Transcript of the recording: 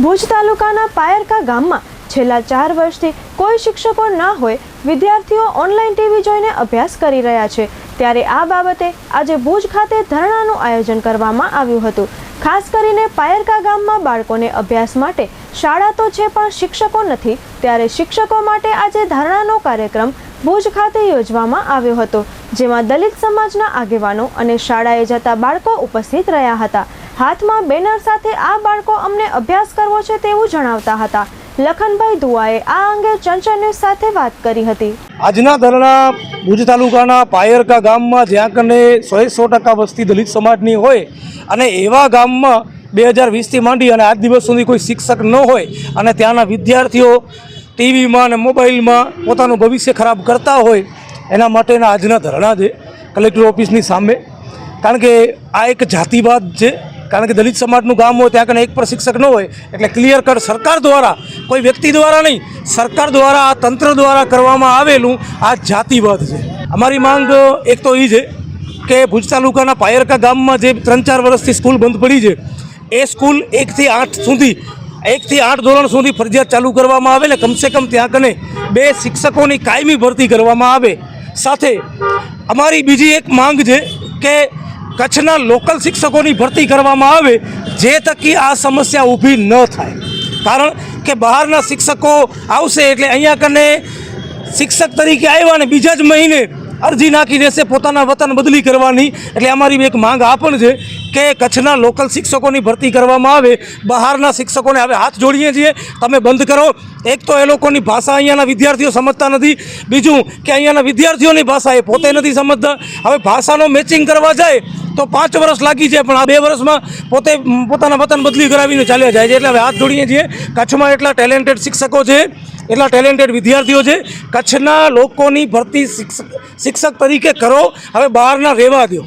ભુજ તાલુકાના પાયરકા ગામમાં છેલ્લા ચાર વર્ષથી કોઈ શિક્ષકો ના હોય, વિદ્યાર્થીઓ ઓનલાઈન ટીવી જોઈને અભ્યાસ કરી રહ્યા છે. ત્યારે આ બાબતે આજે ભુજ ખાતે ધરણાનું આયોજન કરવામાં આવ્યું હતું. ખાસ કરીને પાયરકા ગામમાં બાળકોને અભ્યાસ માટે શાળા તો છે, પણ શિક્ષકો નથી. ત્યારે શિક્ષકો માટે આજે ધરણાનો કાર્યક્રમ ભુજ ખાતે યોજવામાં આવ્યો હતો, જેમાં દલિત સમાજના આગેવાનો અને શાળાએ જતા બાળકો ઉપસ્થિત રહ્યા હતા. હાથમાં બેનર સાથે આ બાળકો અમને અભ્યાસ કરવો છે તેવું જણાવતા હતા. લખનભાઈ દુઆએ આ અંગે ચંચળ ન્યૂઝ સાથે વાત કરી હતી. આજના ધરણા ભુજ તાલુકાના પાયરકા ગામમાં જ્યાં કને સો સો ટકા વસ્તી દલિત સમાજની હોય અને એવા ગામમાં બે હજાર વીસથી માંડી અને આજ દિવસ સુધી કોઈ શિક્ષક ન હોય અને ત્યાંના વિદ્યાર્થીઓ ટીવીમાં અને મોબાઈલમાં પોતાનું ભવિષ્ય ખરાબ કરતા હોય, એના માટેના આજના ધરણા છે કલેક્ટર ઓફિસની સામે. કારણ કે આ એક જાતિવાદ છે. કારણ કે દલિત સમાજનું ગામ હોય, ત્યાં કને એક પણ શિક્ષક ન હોય, એટલે ક્લિયર કટ સરકાર દ્વારા, કોઈ વ્યક્તિ દ્વારા નહીં, સરકાર દ્વારા, આ તંત્ર દ્વારા કરવામાં આવેલું આ જાતિવાદ છે. અમારી માંગ એક તો એ છે કે ભુજ તાલુકાના પાયરકા ગામમાં જે ત્રણ ચાર વર્ષથી સ્કૂલ બંધ પડી છે, એ સ્કૂલ એકથી આઠ સુધી, એકથી આઠ ધોરણ સુધી ફરજિયાત ચાલુ કરવામાં આવે ને કમસે કમ ત્યાં કને બે શિક્ષકોની કાયમી ભરતી કરવામાં આવે. સાથે, અમારી બીજી એક માંગ છે કે કચ્છના લોકલ શિક્ષકોની ભરતી કરવામાં આવે જે થકી આ સમસ્યા ઊભી ન થાય. કારણ કે બહારના શિક્ષકો આવશે એટલે અહીંયા કને શિક્ષક તરીકે આવ્યા ને બીજા જ મહિને અરજી નાખી દેશે, પોતાના વતન બદલી કરવાની. એટલે અમારી એક માંગ આ પણ છે કે કચ્છના લોકલ શિક્ષકોની ભરતી કરવામાં આવે. બહારના શિક્ષકોને હવે હાથ જોડીએ છીએ. તમે બંધ કરો. એક તો એ લોકોની ભાષા અહીંયાના વિદ્યાર્થીઓ સમજતા નથી. બીજું કે અહીંયાના વિદ્યાર્થીઓની ભાષા એ પોતે નથી સમજતા. હવે ભાષાનો મેચિંગ કરવા જાય તો પાંચ વર્ષ લાગી છે, પણ આ બે વર્ષમાં પોતે પોતાના વતન બદલી કરાવીને ચાલ્યા જાય છે. એટલે હવે હાથ જોડીએ છીએ કચ્છમાં એટલા ટેલેન્ટેડ શિક્ષકો છે, એટલા ટેલેન્ટેડ વિદ્યાર્થીઓ છે. કચ્છના લોકોની ભરતી શિક્ષક શિક્ષક તરીકે કરો. હવે બહારના રહેવા દો